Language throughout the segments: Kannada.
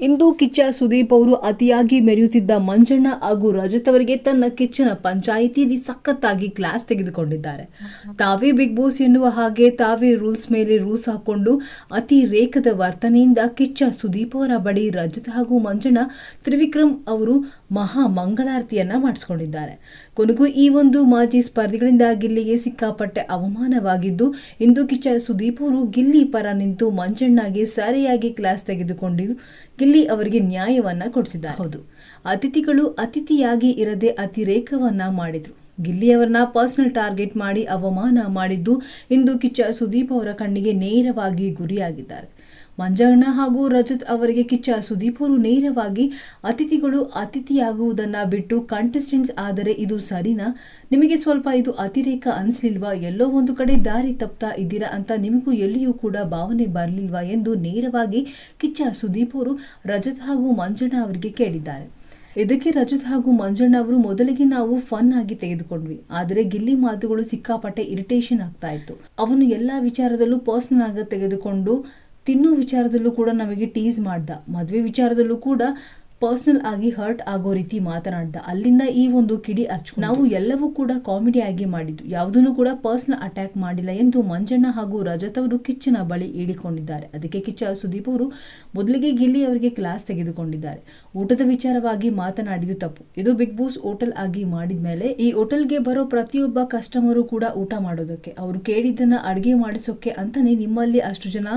ಇಂದು ಕಿಚ್ಚ ಸುದೀಪ್ ಅವರು ಅತಿಯಾಗಿ ಮೆರೆಯುತ್ತಿದ್ದ ಮಂಜಣ್ಣ ಹಾಗೂ ರಜತ್ ಅವರಿಗೆ ತನ್ನ ಕಿಚ್ಚನ ಪಂಚಾಯಿತಿಯಲ್ಲಿ ಸಖತ್ತಾಗಿ ಕ್ಲಾಸ್ ತೆಗೆದುಕೊಂಡಿದ್ದಾರೆ. ತಾವೇ ಬಿಗ್ ಬಾಸ್ ಎನ್ನುವ ಹಾಗೆ ತಾವೇ ರೂಲ್ಸ್ ಮೇಲೆ ರೂಲ್ಸ್ ಹಾಕೊಂಡು ಅತಿ ರೇಖದ ವರ್ತನೆಯಿಂದ ಕಿಚ್ಚ ಸುದೀಪ್ ಅವರ ಬಳಿ ರಜತ್ ಹಾಗೂ ಮಂಜಣ್ಣ ತ್ರಿವಿಕ್ರಮ್ ಅವರು ಮಹಾ ಮಂಗಳಾರತಿಯನ್ನ ಮಾಡಿಸಿಕೊಂಡಿದ್ದಾರೆ. ಕೊನೆಗೂ ಈ ಒಂದು ಮಾಜಿ ಸ್ಪರ್ಧಿಗಳಿಂದ ಗಿಲ್ಲಿಗೆ ಸಿಕ್ಕಾಪಟ್ಟೆ ಅವಮಾನವಾಗಿದ್ದು, ಇಂದು ಕಿಚ್ಚ ಸುದೀಪ್ ಅವರು ಗಿಲ್ಲಿ ಪರ ನಿಂತು ಮಂಜಣ್ಣಗೆ ಸರಿಯಾಗಿ ಕ್ಲಾಸ್ ತೆಗೆದುಕೊಂಡಿದ್ದು ಗಿಲ್ಲಿ ಅವರಿಗೆ ನ್ಯಾಯವನ್ನ ಕೊಡಿಸಿದ್ದಾರೆ. ಹೌದು. ಅತಿಥಿಗಳು ಅತಿಥಿಯಾಗಿ ಇರದೆ ಅತಿರೇಕವನ್ನ ಮಾಡಿದ್ರು. ಗಿಲ್ಲಿಯವರನ್ನ ಪರ್ಸನಲ್ ಟಾರ್ಗೆಟ್ ಮಾಡಿ ಅವಮಾನ ಮಾಡಿದ್ದು ಇಂದು ಕಿಚ್ಚ ಸುದೀಪ್ ಅವರ ಕಣ್ಣಿಗೆ ನೇರವಾಗಿ ಗುರಿಯಾಗಿದ್ದಾರೆ. ಮಂಜಣ್ಣ ಹಾಗೂ ರಜತ್ ಅವರಿಗೆ ಕಿಚ್ಚ. ಸುದೀಪ್ ಅವರು ನೇರವಾಗಿ ಅತಿಥಿಗಳು ಅತಿಥಿಯಾಗುವುದನ್ನ ಬಿಟ್ಟು ಕಂಟೆಸ್ಟೆಂಟ್ಸ್ ಆದರೆ ಇದು ಸರಿನಾ? ನಿಮಗೆ ಸ್ವಲ್ಪ ಇದು ಅತಿರೇಕ ಅನಿಸ್ಲಿಲ್ವಾ? ಎಲ್ಲೋ ಒಂದು ಕಡೆ ದಾರಿ ತಪ್ತಾ ಇದ್ದೀರಾ ಅಂತ ನಿಮಗೂ ಎಲ್ಲಿಯೂ ಕೂಡ ಭಾವನೆ ಬರಲಿಲ್ವಾ ಎಂದು ನೇರವಾಗಿ ಕಿಚ್ಚ ಸುದೀಪ್ ಅವರು ರಜತ್ ಹಾಗೂ ಮಂಜಣ್ಣ ಅವರಿಗೆ ಕೇಳಿದ್ದಾರೆ. ಇದಕ್ಕೆ ರಜತ್ ಹಾಗೂ ಮಂಜಣ್ಣ ಅವರು ಮೊದಲಿಗೆ ನಾವು ಫನ್ ಆಗಿ ತೆಗೆದುಕೊಂಡ್ವಿ. ಆದರೆ ಗಿಲ್ಲಿ ಮಾತುಗಳು ಸಿಕ್ಕಾಪಟ್ಟೆ ಇರಿಟೇಷನ್ ಆಗ್ತಾ ಇತ್ತು. ಅವನು ಎಲ್ಲಾ ವಿಚಾರದಲ್ಲೂ ಪರ್ಸನಲ್ ಆಗಿ ತೆಗೆದುಕೊಂಡು ತಿನ್ನೋ ವಿಚಾರದಲ್ಲೂ ಕೂಡ ನಮಗೆ ಟೀಸ್ ಮಾಡ್ದ. ಮದುವೆ ವಿಚಾರದಲ್ಲೂ ಕೂಡ ಪರ್ಸನಲ್ ಆಗಿ ಹರ್ಟ್ ಆಗೋ ರೀತಿ ಮಾತನಾಡ್ದ. ಅಲ್ಲಿಂದ ಈ ಒಂದು ಕಿಡಿ ಅಚ್ಚು ನಾವು ಎಲ್ಲವೂ ಕೂಡ ಕಾಮಿಡಿ ಆಗಿ ಮಾಡಿದ್ದು. ಯಾವುದನ್ನು ಕೂಡ ಪರ್ಸನಲ್ ಅಟ್ಯಾಕ್ ಮಾಡಿಲ್ಲ ಎಂದು ಮಂಜಣ್ಣ ಹಾಗೂ ರಜತ್ ಅವರು ಕಿಚ್ಚನ ಬಳಿ ಹೇಳಿಕೊಂಡಿದ್ದಾರೆ. ಅದಕ್ಕೆ ಕಿಚ್ಚ ಸುದೀಪ್ ಅವರು ಮೊದಲಿಗೆ ಗಿಲ್ಲಿ ಅವರಿಗೆ ಕ್ಲಾಸ್ ತೆಗೆದುಕೊಂಡಿದ್ದಾರೆ. ಊಟದ ವಿಚಾರವಾಗಿ ಮಾತನಾಡಿದ್ದು ತಪ್ಪು. ಇದು ಬಿಗ್ ಬಾಸ್ ಹೋಟೆಲ್ ಆಗಿ ಮಾಡಿದ ಮೇಲೆ ಈ ಹೋಟೆಲ್ಗೆ ಬರೋ ಪ್ರತಿಯೊಬ್ಬ ಕಸ್ಟಮರು ಕೂಡ ಊಟ ಮಾಡೋದಕ್ಕೆ. ಅವರು ಕೇಳಿದ್ದನ್ನು ಅಡುಗೆ ಮಾಡಿಸೋಕೆ ಅಂತಲೇ ನಿಮ್ಮಲ್ಲಿ ಅಷ್ಟು ಜನ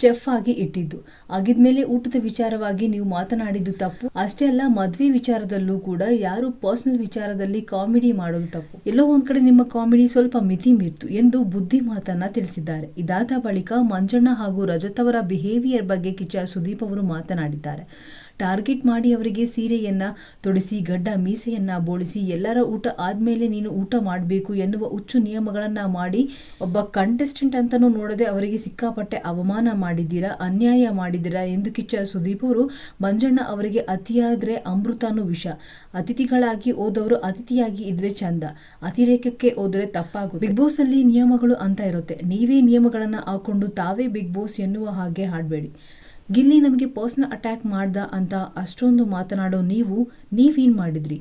ಚೆಫ್ ಆಗಿ ಇಟ್ಟಿದ್ದು. ಆಗಿದ್ಮೇಲೆ ಊಟದ ವಿಚಾರವಾಗಿ ನೀವು ಮಾತನಾಡಿದ್ದು ತಪ್ಪು. ಅಷ್ಟೇ ಅಲ್ಲ, ಮದ್ವೆ ವಿಚಾರದಲ್ಲೂ ಕೂಡ ಯಾರು ಪರ್ಸನಲ್ ವಿಚಾರದಲ್ಲಿ ಕಾಮಿಡಿ ಮಾಡೋದು ತಪ್ಪು. ಎಲ್ಲೋ ಒಂದ್ ಕಡೆ ನಿಮ್ಮ ಕಾಮಿಡಿ ಸ್ವಲ್ಪ ಮಿತಿ ಮೀರ್ತು ಎಂದು ಬುದ್ಧಿ ಮಾತನ್ನ ತಿಳಿಸಿದ್ದಾರೆ. ಇದಾದ ಬಳಿಕ ಮಂಜಣ್ಣ ಹಾಗೂ ರಜತ್ ಅವರ ಬಿಹೇವಿಯರ್ ಬಗ್ಗೆ ಕಿಚ್ಚ ಸುದೀಪ್ ಅವರು ಮಾತನಾಡಿದ್ದಾರೆ. ಟಾರ್ಗೆಟ್ ಮಾಡಿ ಅವರಿಗೆ ಸೀರೆಯನ್ನು ತೊಡಿಸಿ, ಗಡ್ಡ, ಮೀಸೆಯನ್ನ ಬೋಳಿಸಿ, ಎಲ್ಲರ ಊಟ ಆದಮೇಲೆ ನೀನು ಊಟ ಮಾಡಬೇಕು ಎನ್ನುವ ಹುಚ್ಚು ನಿಯಮಗಳನ್ನ ಮಾಡಿ, ಒಬ್ಬ ಕಂಟೆಸ್ಟೆಂಟ್ ಅಂತಲೂ ನೋಡದೆ ಅವರಿಗೆ ಸಿಕ್ಕಾಪಟ್ಟೆ ಅವಮಾನ ಮಾಡಿದ್ದೀರಾ, ಅನ್ಯಾಯ ಮಾಡಿದ್ದೀರಾ ಎಂದು ಕಿಚ್ಚ ಸುದೀಪ್ ಅವರು, ಮಂಜಣ್ಣ ಅವರಿಗೆ ಅತಿಯಾದ್ರೆ ಅಮೃತಾನು ವಿಷ. ಅತಿಥಿಗಳಾಗಿ ಹೋದವರು ಅತಿಥಿಯಾಗಿ ಇದ್ರೆ ಚಂದ, ಅತಿರೇಕಕ್ಕೆ ಹೋದರೆ ತಪ್ಪಾಗುತ್ತೆ. ಬಿಗ್ ಬಾಸ್ ಅಲ್ಲಿ ನಿಯಮಗಳು ಅಂತ ಇರುತ್ತೆ, ನೀವೇ ನಿಯಮಗಳನ್ನ ಹಾಕೊಂಡು ತಾವೇ ಬಿಗ್ ಬಾಸ್ ಎನ್ನುವ ಹಾಗೆ ಹಾಡಬೇಡಿ. ಗಿಲ್ಲಿ ನಮಗೆ ಪರ್ಸನಲ್ ಅಟ್ಯಾಕ್ ಮಾಡ್ದ ಅಂತ ಅಷ್ಟೊಂದು ಮಾತನಾಡೋ ನೀವು ನೀವೇನು ಮಾಡಿದ್ರಿ?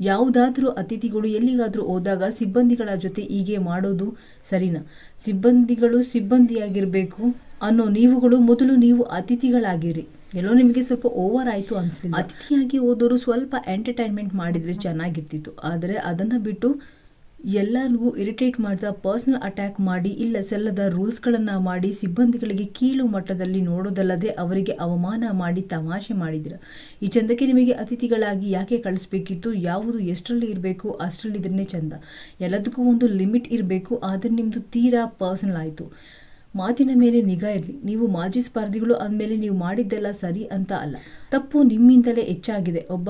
ಯಾವುದಾದ್ರೂ ಅತಿಥಿಗಳು ಎಲ್ಲಿಗಾದರೂ ಹೋದಾಗ ಸಿಬ್ಬಂದಿಗಳ ಜೊತೆ ಹೀಗೆ ಮಾಡೋದು ಸರಿನಾ? ಸಿಬ್ಬಂದಿಗಳು ಸಿಬ್ಬಂದಿಯಾಗಿರಬೇಕು ಅನ್ನೋ ನೀವುಗಳು ಮೊದಲು ನೀವು ಅತಿಥಿಗಳಾಗಿರಿ. ಎಲ್ಲೋ ನಿಮಗೆ ಸ್ವಲ್ಪ ಓವರ್ ಆಯಿತು ಅನಿಸ್ಲಿಲ್ಲ. ಅತಿಥಿಯಾಗಿ ಹೋದವರು ಸ್ವಲ್ಪ ಎಂಟರ್ಟೈನ್ಮೆಂಟ್ ಮಾಡಿದರೆ ಚೆನ್ನಾಗಿರ್ತಿತ್ತು. ಆದರೆ ಅದನ್ನು ಬಿಟ್ಟು ಎಲ್ಲರಿಗೂ ಇರಿಟೇಟ್ ಮಾಡ್ತಾ ಪರ್ಸನಲ್ ಅಟ್ಯಾಕ್ ಮಾಡಿ ಇಲ್ಲ ಸಲ್ಲದ ರೂಲ್ಸ್ಗಳನ್ನು ಮಾಡಿ ಸಿಬ್ಬಂದಿಗಳಿಗೆ ಕೀಳು ಮಟ್ಟದಲ್ಲಿ ನೋಡೋದಲ್ಲದೆ ಅವರಿಗೆ ಅವಮಾನ ಮಾಡಿ ತಮಾಷೆ ಮಾಡಿದಿರ. ಈ ಚಂದಕ್ಕೆ ನಿಮಗೆ ಅತಿಥಿಗಳಾಗಿ ಯಾಕೆ ಕಳಿಸ್ಬೇಕಿತ್ತು? ಯಾವುದು ಎಷ್ಟರಲ್ಲಿ ಇರಬೇಕು? ಅಷ್ಟರಲ್ಲಿ ಅಷ್ಟರಲ್ಲಿದ್ರೇ ಚಂದ. ಎಲ್ಲದಕ್ಕೂ ಒಂದು ಲಿಮಿಟ್ ಇರಬೇಕು, ಆದರೆ ನಿಮ್ಮದು ತೀರಾ ಪರ್ಸನಲ್ ಆಯಿತು. ಮಾತಿನ ಮೇಲೆ ನಿಗಾ ಇರಲಿ. ನೀವು ಮಾಜಿ ಸ್ಪರ್ಧಿಗಳು ಅಂದಮೇಲೆ ನೀವು ಮಾಡಿದ್ದೆಲ್ಲ ಸರಿ ಅಂತ ಅಲ್ಲ. ತಪ್ಪು ನಿಮ್ಮಿಂದಲೇ ಹೆಚ್ಚಾಗಿದೆ. ಒಬ್ಬ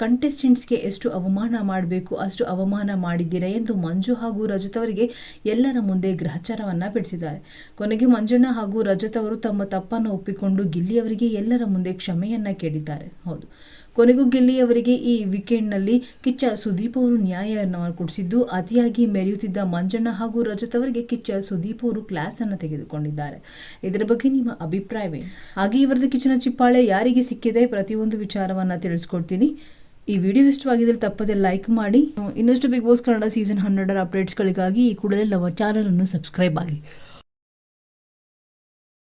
ಕಂಟೆಸ್ಟೆಂಟ್ಸ್ಗೆ ಎಷ್ಟು ಅವಮಾನ ಮಾಡಬೇಕು, ಅಷ್ಟು ಅವಮಾನ ಮಾಡಿದ್ದೀರಾ ಎಂದು ಮಂಜು ಹಾಗೂ ರಜತ್ ಅವರಿಗೆ ಎಲ್ಲರ ಮುಂದೆ ಗ್ರಹಚಾರವನ್ನ ಬಿಡಿಸಿದ್ದಾರೆ. ಕೊನೆಗೆ ಮಂಜಣ್ಣ ಹಾಗೂ ರಜತ್ ಅವರು ತಮ್ಮ ತಪ್ಪನ್ನು ಒಪ್ಪಿಕೊಂಡು ಗಿಲ್ಲಿ ಅವರಿಗೆ ಎಲ್ಲರ ಮುಂದೆ ಕ್ಷಮೆಯನ್ನ ಕೇಳಿದ್ದಾರೆ. ಹೌದು. ಕೊನೆಗೂ ಗಿಲ್ಲಿ ಅವರಿಗೆ ಈ ವೀಕೆಂಡ್ನಲ್ಲಿ ಕಿಚ್ಚ ಸುದೀಪ್ ಅವರು ನ್ಯಾಯವನ್ನು ಕೊಡಿಸಿದ್ದು ಅತಿಯಾಗಿ ಮೆರೆಯುತ್ತಿದ್ದ ಮಂಜಣ್ಣ ಹಾಗೂ ರಜತ್ ಅವರಿಗೆ ಕಿಚ್ಚ ಸುದೀಪ್ ಅವರು ಕ್ಲಾಸ್ ಅನ್ನು ತೆಗೆದುಕೊಂಡಿದ್ದಾರೆ. ಇದರ ಬಗ್ಗೆ ನಿಮ್ಮ ಅಭಿಪ್ರಾಯವೇ ಹಾಗೆ ಇವರದ್ದು ಕಿಚ್ಚನ ಚಿಪ್ಪಾಳೆ ಯಾರಿಗೆ ಸಿಕ್ಕಿದೆ? ಪ್ರತಿಯೊಂದು ವಿಚಾರವನ್ನ ತಿಳಿಸ್ಕೊಡ್ತೀನಿ. ಈ ವಿಡಿಯೋ ಇಷ್ಟವಾಗಿದ್ದರೆ ತಪ್ಪದೆ ಲೈಕ್ ಮಾಡಿ. ಇನ್ನಷ್ಟು ಬಿಗ್ ಬಾಸ್ ಕನ್ನಡ ಸೀಸನ್ ಹನ್ನೆರಡರ ಅಪ್ಡೇಟ್ಸ್ಗಳಿಗಾಗಿ ಈ ಕೂಡಲೇ ನಮ್ಮ ಚಾನಲನ್ನು ಸಬ್ಸ್ಕ್ರೈಬ್ ಆಗಿ.